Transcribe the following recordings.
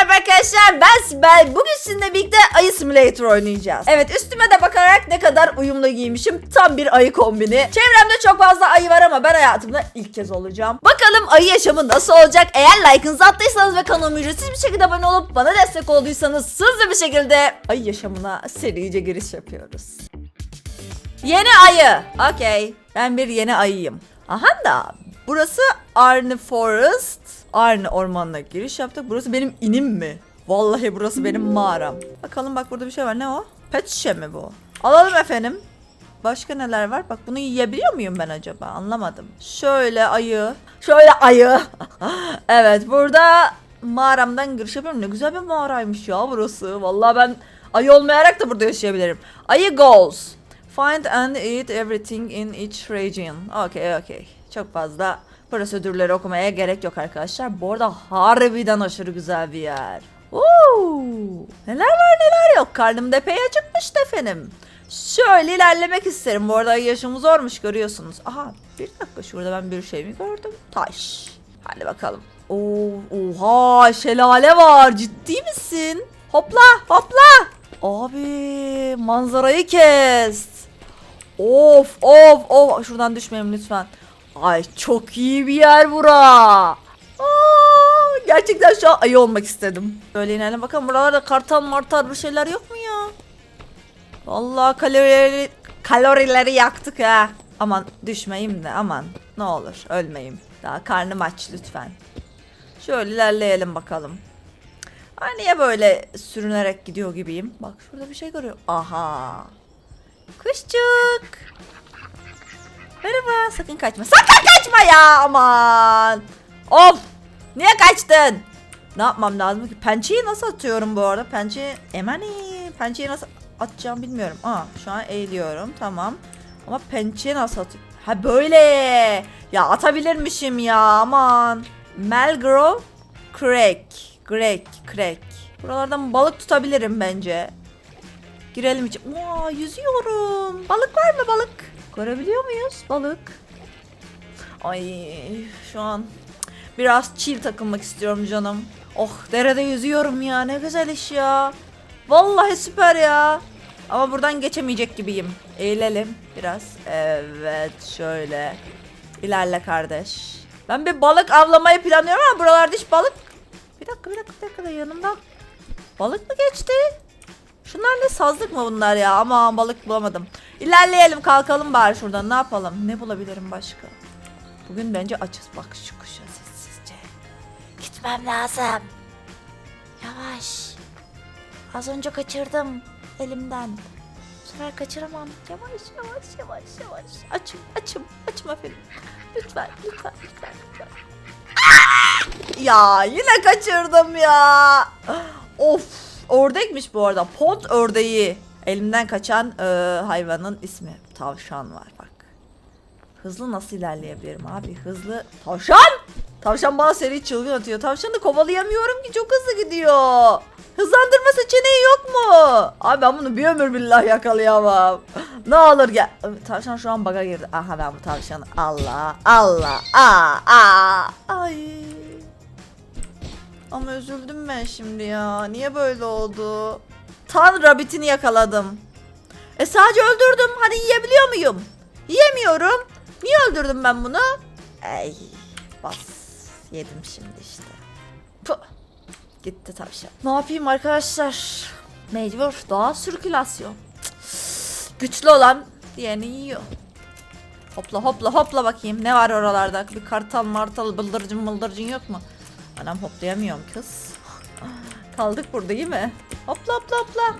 merhaba arkadaşlar ben Sibel. Bugün sizinle birlikte ayı simulator oynayacağız. Evet üstüme de bakarak ne kadar uyumlu giymişim. Tam bir ayı kombini. Çevremde çok fazla ayı var ama ben hayatımda ilk kez olacağım. Bakalım ayı yaşamı nasıl olacak? Eğer like'ınızı attıysanız ve kanalıma ücretsiz bir şekilde abone olup bana destek olduysanız hızlı bir şekilde ayı yaşamına serice giriş yapıyoruz. Yeni ayı. Okey. Ben bir yeni ayıyım. Aha da burası Arne Forest. Arne ormanına giriş yaptık. Burası benim inim mi? Vallahi burası benim mağaram. Bakalım bak burada bir şey var. Ne o? Pet şişe mi bu? Alalım efendim. Başka neler var? Bak bunu yiyebiliyor muyum ben acaba? Anlamadım. Şöyle ayı. Şöyle ayı. evet burada mağaramdan giriş yapıyorum. Ne güzel bir mağaraymış ya burası. Vallahi ben ayı olmayarak da burada yaşayabilirim. Ayı goals. Find and eat everything in each region. Okay, okay. Çok fazla prosedürleri okumaya gerek yok arkadaşlar. Bu arada harbiden aşırı güzel bir yer. Oo, neler var neler yok. Karnım depeye acıkmıştı efendim. Şöyle ilerlemek isterim. Bu arada yaşım zormuş görüyorsunuz. Aha bir dakika şurada ben bir şey mi gördüm? Taş. Hadi bakalım. Oo, oha şelale var. Ciddi misin? Hopla hopla. Abi manzarayı kes. Of of of. Şuradan düşmeyeyim lütfen. Ay çok iyi bir yer bura. Aa, gerçekten şu an ayı olmak istedim. Böyle inelim bakalım buralarda kartal martar bir şeyler yok mu ya? Vallahi kalorileri, kalorileri yaktık ha. Aman düşmeyeyim de aman ne olur ölmeyeyim. Daha karnım aç lütfen. Şöyle ilerleyelim bakalım. Ay niye böyle sürünerek gidiyor gibiyim? Bak şurada bir şey görüyorum. Aha. Kuşçuk. Merhaba. Sakın kaçma. Sakın kaçma ya aman. Of. Niye kaçtın? Ne yapmam lazım ki? Pençeyi nasıl atıyorum bu arada? Pençe... Emani. Pençeyi nasıl atacağım bilmiyorum. Aa şu an eğiliyorum. Tamam. Ama pençeyi nasıl atıyorum? Ha böyle. Ya atabilirmişim ya aman. Melgrove Crack. Crack. Crack. Buralardan balık tutabilirim bence. Girelim içi. Aa, yüzüyorum. Balık var mı balık? Görebiliyor muyuz balık? Ay şu an biraz chill takılmak istiyorum canım. Oh derede yüzüyorum ya ne güzel iş ya. Vallahi süper ya. Ama buradan geçemeyecek gibiyim. Eğilelim biraz. Evet şöyle. İlerle kardeş. Ben bir balık avlamayı planlıyorum ama buralarda hiç balık... Bir dakika bir dakika bir dakika da yanımdan balık mı geçti? Şunlar ne sazlık mı bunlar ya? Aman balık bulamadım. İlerleyelim kalkalım bari şuradan. Ne yapalım? Ne bulabilirim başka? Bugün bence açız. Bak şu kuşa sessizce. Gitmem lazım. Yavaş. Az önce kaçırdım elimden. Bu sefer kaçıramam. Yavaş yavaş yavaş yavaş. Açım açım açım efendim. Lütfen lütfen lütfen lütfen. Aa! Ya yine kaçırdım ya. Of. Ördekmiş bu arada. Pont ördeği. Elimden kaçan e, hayvanın ismi. Tavşan var bak. Hızlı nasıl ilerleyebilirim abi? Hızlı. Tavşan! Tavşan bana seri çılgın atıyor. Tavşanı kovalayamıyorum ki çok hızlı gidiyor. Hızlandırma seçeneği yok mu? Abi ben bunu bir ömür billah yakalayamam. ne olur gel. Tavşan şu an baga girdi. Aha ben bu tavşanı. Allah Allah. Aa, aa. Ay. Ama üzüldüm ben şimdi ya. Niye böyle oldu? Tan rabbitini yakaladım. E sadece öldürdüm. Hani yiyebiliyor muyum? Yiyemiyorum. Niye öldürdüm ben bunu? Ey bas. Yedim şimdi işte. Puh. Gitti tavşan. Ne yapayım arkadaşlar? Mecbur. Doğa sirkülasyon. Güçlü olan diğerini yiyor. Hopla hopla hopla bakayım. Ne var oralarda? Bir kartal martal bıldırcın bıldırcın yok mu? Anam hoplayamıyorum kız. Kaldık burada değil mi? Hopla hopla hopla.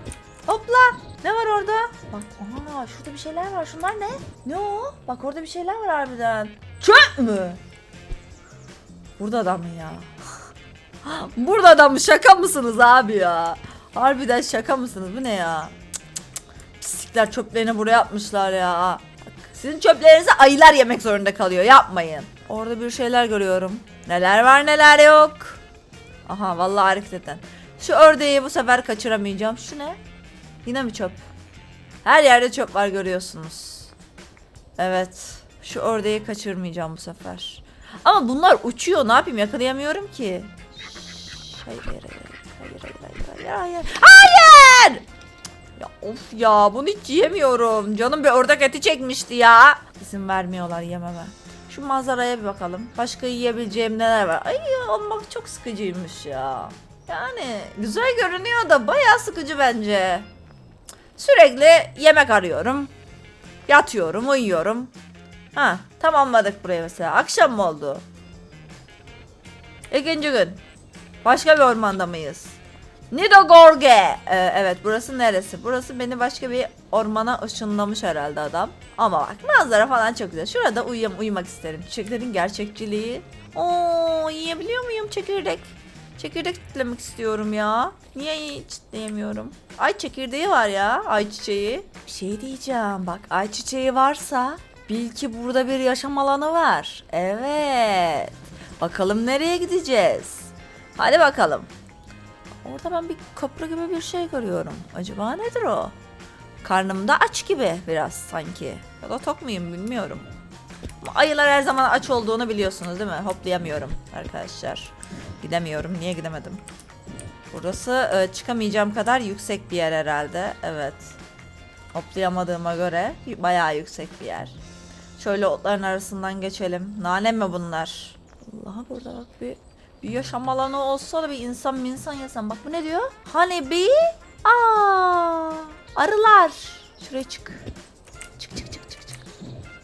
Hopla. Ne var orada? Bak aa şurada bir şeyler var. Şunlar ne? Ne o? Bak orada bir şeyler var harbiden. Çöp mü? Burada da mı ya? Burada da mı? Şaka mısınız abi ya? Harbiden şaka mısınız? Bu ne ya? Cık. Pislikler çöplerini buraya atmışlar ya. Bak, sizin çöplerinizi ayılar yemek zorunda kalıyor. Yapmayın. Orada bir şeyler görüyorum. Neler var neler yok. Aha vallahi hareket eden. Şu ördeği bu sefer kaçıramayacağım. Şu ne? Yine mi çöp? Her yerde çöp var görüyorsunuz. Evet. Şu ördeği kaçırmayacağım bu sefer. Ama bunlar uçuyor. Ne yapayım? Yakalayamıyorum ki. Hayır hayır hayır. hayır. Hayır! Ya of ya bunu hiç yiyemiyorum. Canım bir ördek eti çekmişti ya. İzin vermiyorlar yememe. Şu manzaraya bir bakalım. Başka yiyebileceğim neler var? Ay olmak çok sıkıcıymış ya. Yani güzel görünüyor da bayağı sıkıcı bence. Sürekli yemek arıyorum. Yatıyorum, uyuyorum. Ha, tamamladık burayı mesela. Akşam mı oldu? İkinci gün. Başka bir ormanda mıyız? Nidogorge. Ee, evet burası neresi? Burası beni başka bir ormana ışınlamış herhalde adam. Ama bak manzara falan çok güzel. Şurada uyuyam uyumak isterim. Çiçeklerin gerçekçiliği. Oo yiyebiliyor muyum çekirdek? Çekirdek çitlemek istiyorum ya. Niye çitleyemiyorum? Ay çekirdeği var ya. Ay çiçeği. Bir şey diyeceğim. Bak ay çiçeği varsa bil ki burada bir yaşam alanı var. Evet. Bakalım nereye gideceğiz? Hadi bakalım. Orada ben bir köprü gibi bir şey görüyorum. Acaba nedir o? Karnımda aç gibi biraz sanki. Ya da tok muyum bilmiyorum. Ayılar her zaman aç olduğunu biliyorsunuz değil mi? Hoplayamıyorum arkadaşlar. Gidemiyorum. Niye gidemedim? Burası e, çıkamayacağım kadar yüksek bir yer herhalde. Evet. Hoplayamadığıma göre bayağı yüksek bir yer. Şöyle otların arasından geçelim. Nane mi bunlar? Allah burada bak bir bir yaşam alanı olsa da bir insan bir insan yasam. Bak bu ne diyor? Honey bee? Aa, arılar. Şuraya. Çık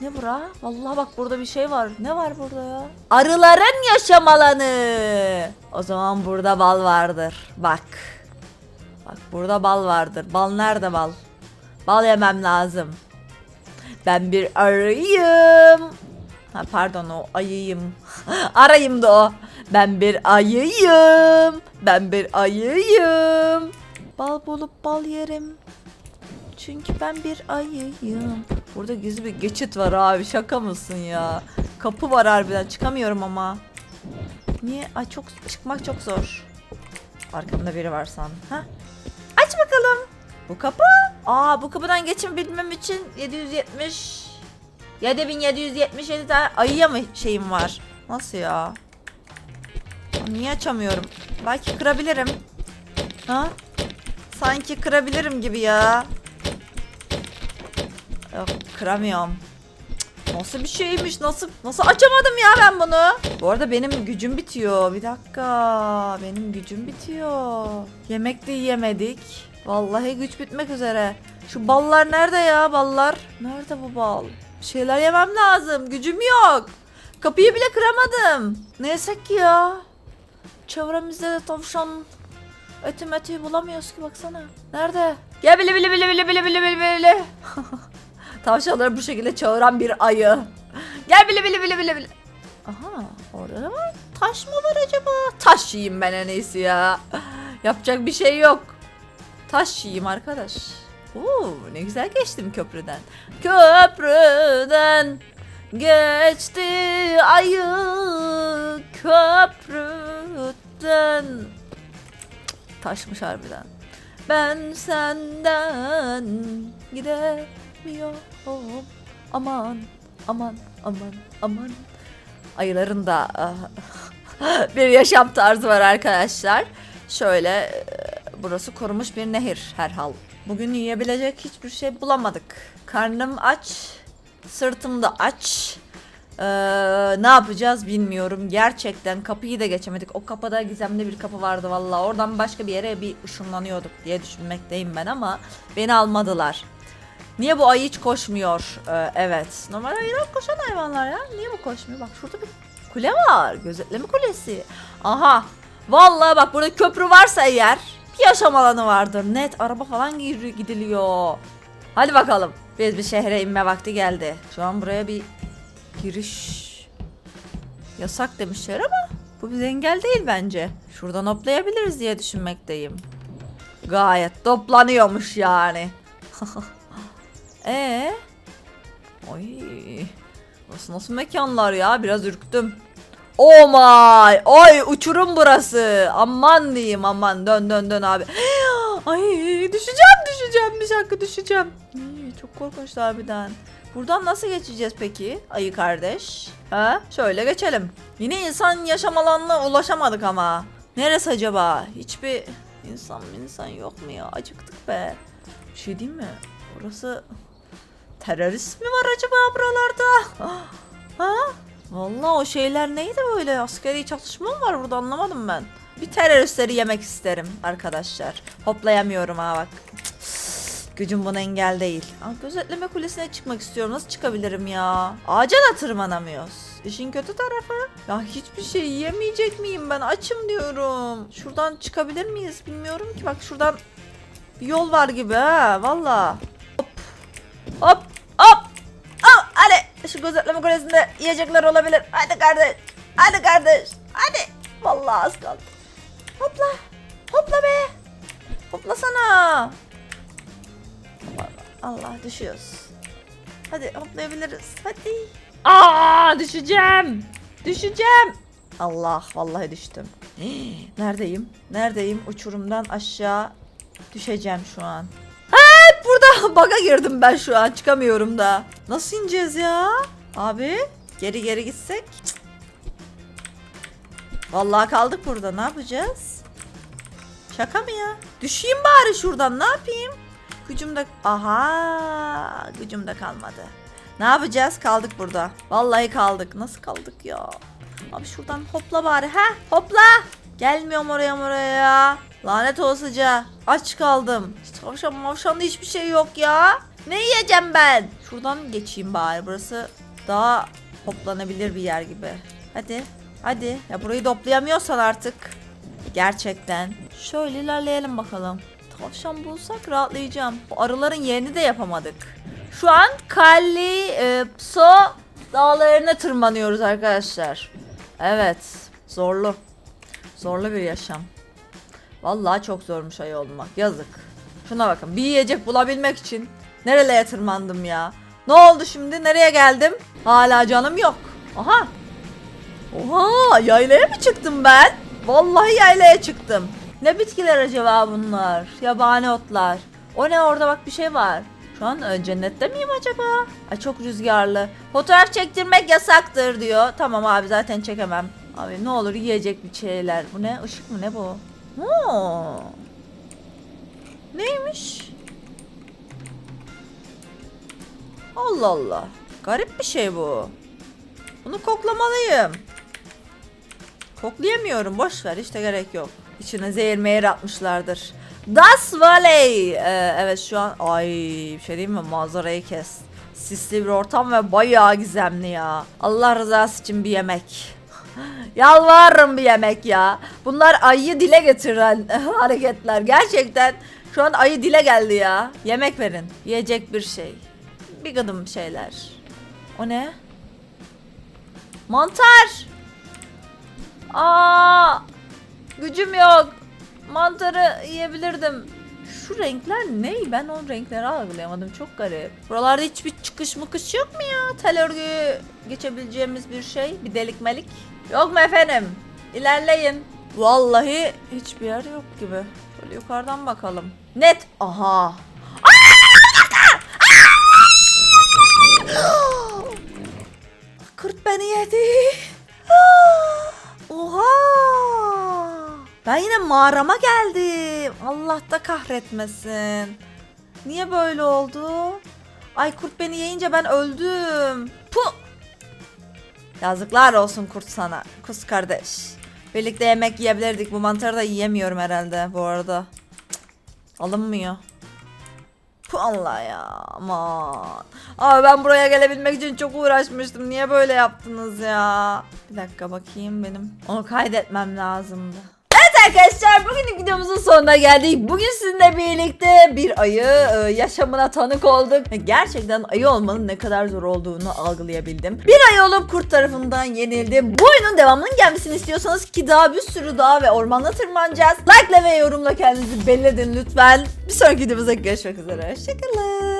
Ne bura? Vallahi bak burada bir şey var. Ne var burada ya? Arıların yaşam alanı. O zaman burada bal vardır. Bak. Bak burada bal vardır. Bal nerede bal? Bal yemem lazım. Ben bir arıyım. Ha pardon o ayıyım. Arayım da o. Ben bir ayıyım. Ben bir ayıyım. Bal bulup bal yerim. Çünkü ben bir ayıyım. Burada gizli bir geçit var abi şaka mısın ya? Kapı var harbiden çıkamıyorum ama. Niye? Ay çok çıkmak çok zor. Arkamda biri var sandım. Ha? Aç bakalım. Bu kapı. Aa bu kapıdan geçebilmem için 770 7777 tane ayıya mı şeyim var? Nasıl ya? Niye açamıyorum? Belki kırabilirim. Ha? Sanki kırabilirim gibi ya. Yok kıramıyorum. Nasıl bir şeymiş? Nasıl nasıl açamadım ya ben bunu? Bu arada benim gücüm bitiyor. Bir dakika. Benim gücüm bitiyor. Yemek de yiyemedik. Vallahi güç bitmek üzere. Şu ballar nerede ya ballar? Nerede bu bal? Bir şeyler yemem lazım. Gücüm yok. Kapıyı bile kıramadım. Ne ki ya? Çevremizde de tavşan eti meti bulamıyoruz ki baksana. Nerede? Gel bile bile bile bile bile bile bile bile. Tavşanları bu şekilde çağıran bir ayı. Gel bile bile bile bile bile. Aha orada ne var? Taş mı var acaba? Taş yiyeyim ben en iyisi ya. Yapacak bir şey yok. Taş yiyeyim arkadaş. Oo, ne güzel geçtim köprüden. Köprüden geçti ayı köprüden. Taşmış harbiden. Ben senden gidemiyorum. Aman aman aman aman. Ayıların da ah, bir yaşam tarzı var arkadaşlar. Şöyle e, burası korunmuş bir nehir herhal. Bugün yiyebilecek hiçbir şey bulamadık. Karnım aç, sırtım da aç. Ee, ne yapacağız bilmiyorum. Gerçekten kapıyı da geçemedik. O kapıda gizemli bir kapı vardı valla. Oradan başka bir yere bir ışınlanıyorduk diye düşünmekteyim ben ama beni almadılar. Niye bu ayı hiç koşmuyor? Ee, evet. Normal ayılar koşan hayvanlar ya. Niye bu koşmuyor? Bak şurada bir kule var. Gözetleme kulesi. Aha. Vallahi bak burada köprü varsa eğer bir yaşam alanı vardır. Net araba falan gidiliyor. Hadi bakalım. Biz bir şehre inme vakti geldi. Şu an buraya bir giriş yasak demişler ama bu bir engel değil bence. Şuradan hoplayabiliriz diye düşünmekteyim. Gayet toplanıyormuş yani. Ee? Ay. Nasıl nasıl mekanlar ya? Biraz ürktüm. Oh my! Ay uçurum burası. Aman diyeyim aman. Dön dön dön abi. Ay düşeceğim düşeceğim. Bir dakika düşeceğim. Çok korkunç harbiden. Buradan nasıl geçeceğiz peki ayı kardeş? Ha? Şöyle geçelim. Yine insan yaşam alanına ulaşamadık ama. Neresi acaba? Hiçbir İnsan insan yok mu ya? Acıktık be. Bir şey diyeyim mi? Burası terörist mi var acaba buralarda? Ha? Vallahi o şeyler neydi böyle? Askeri çatışma mı var burada anlamadım ben. Bir teröristleri yemek isterim arkadaşlar. Hoplayamıyorum ha bak. Gücüm buna engel değil. Aa, gözetleme kulesine çıkmak istiyorum. Nasıl çıkabilirim ya? Ağaca da tırmanamıyoruz. İşin kötü tarafı. Ya hiçbir şey yiyemeyecek miyim ben? Açım diyorum. Şuradan çıkabilir miyiz bilmiyorum ki. Bak şuradan bir yol var gibi ha. Valla. Hop. Hop. Şu gözetleme kulesinde yiyecekler olabilir. Hadi kardeş. Hadi kardeş. Hadi. Vallahi az kaldı. Hopla. Hopla be. Hoplasana. Allah düşüyoruz. Hadi hoplayabiliriz. Hadi. Aa düşeceğim. Düşeceğim. Allah vallahi düştüm. Neredeyim? Neredeyim? Uçurumdan aşağı düşeceğim şu an. Baga girdim ben şu an. Çıkamıyorum da. Nasıl ineceğiz ya? Abi geri geri gitsek. Vallahi kaldık burada. Ne yapacağız? Şaka mı ya? Düşeyim bari şuradan. Ne yapayım? Gücüm de... Aha! Gücüm de kalmadı. Ne yapacağız? Kaldık burada. Vallahi kaldık. Nasıl kaldık ya? Abi şuradan hopla bari. Ha? Hopla! Gelmiyorum oraya oraya ya. Lanet olasıca. Aç kaldım. Tavşan mavşanda hiçbir şey yok ya. Ne yiyeceğim ben? Şuradan geçeyim bari. Burası daha hoplanabilir bir yer gibi. Hadi. Hadi. Ya burayı toplayamıyorsan artık. Gerçekten. Şöyle ilerleyelim bakalım. Tavşan bulsak rahatlayacağım. Bu arıların yerini de yapamadık. Şu an Kalli e, So dağlarına tırmanıyoruz arkadaşlar. Evet. Zorlu. Zorlu bir yaşam. Vallahi çok zormuş ayı olmak. Yazık. Şuna bakın. Bir yiyecek bulabilmek için nerelere tırmandım ya. Ne oldu şimdi? Nereye geldim? Hala canım yok. Aha. Oha yaylaya mı çıktım ben? Vallahi yaylaya çıktım. Ne bitkiler acaba bunlar? Yabani otlar. O ne orada bak bir şey var. Şu an e, cennette miyim acaba? Ay çok rüzgarlı. Fotoğraf çektirmek yasaktır diyor. Tamam abi zaten çekemem. Abi ne olur yiyecek bir şeyler. Bu ne? Işık mı ne bu? Oo. Neymiş? Allah Allah. Garip bir şey bu. Bunu koklamalıyım. Koklayamıyorum. Boş ver. De gerek yok. İçine zehir meyir atmışlardır. Das Valley. Ee, evet şu an ay bir şey diyeyim mi? Manzarayı kes. Sisli bir ortam ve bayağı gizemli ya. Allah rızası için bir yemek. Yalvarırım bir yemek ya. Bunlar ayıyı dile getiren hareketler. Gerçekten şu an ayı dile geldi ya. Yemek verin. Yiyecek bir şey. Bir gıdım şeyler. O ne? Mantar. Aa! Gücüm yok. Mantarı yiyebilirdim. Şu renkler ne? Ben o renkleri algılayamadım. Çok garip. Buralarda hiçbir çıkış mıkış yok mu ya? Tel örgü geçebileceğimiz bir şey. Bir delik melik. Yok mu efendim? İlerleyin. Vallahi hiçbir yer yok gibi. Şöyle yukarıdan bakalım. Net. Aha. Kurt beni yedi. Oha! Ben yine mağarama geldim. Allah da kahretmesin. Niye böyle oldu? Ay kurt beni yiyince ben öldüm. Puh! Yazıklar olsun kurt sana. Kus kardeş. Birlikte yemek yiyebilirdik. Bu mantarı da yiyemiyorum herhalde bu arada. Cık, Alınmıyor. Allah ya aman. Abi ben buraya gelebilmek için çok uğraşmıştım. Niye böyle yaptınız ya? Bir dakika bakayım benim. Onu kaydetmem lazımdı. Arkadaşlar bugünün videomuzun sonuna geldik. Bugün sizinle birlikte bir ayı e, yaşamına tanık olduk. Gerçekten ayı olmanın ne kadar zor olduğunu algılayabildim. Bir ayı olup kurt tarafından yenildim. Bu oyunun devamının gelmesini istiyorsanız ki daha bir sürü dağ ve ormana tırmanacağız. Like ve yorumla kendinizi belli edin lütfen. Bir sonraki videomuzda görüşmek üzere. Hoşçakalın.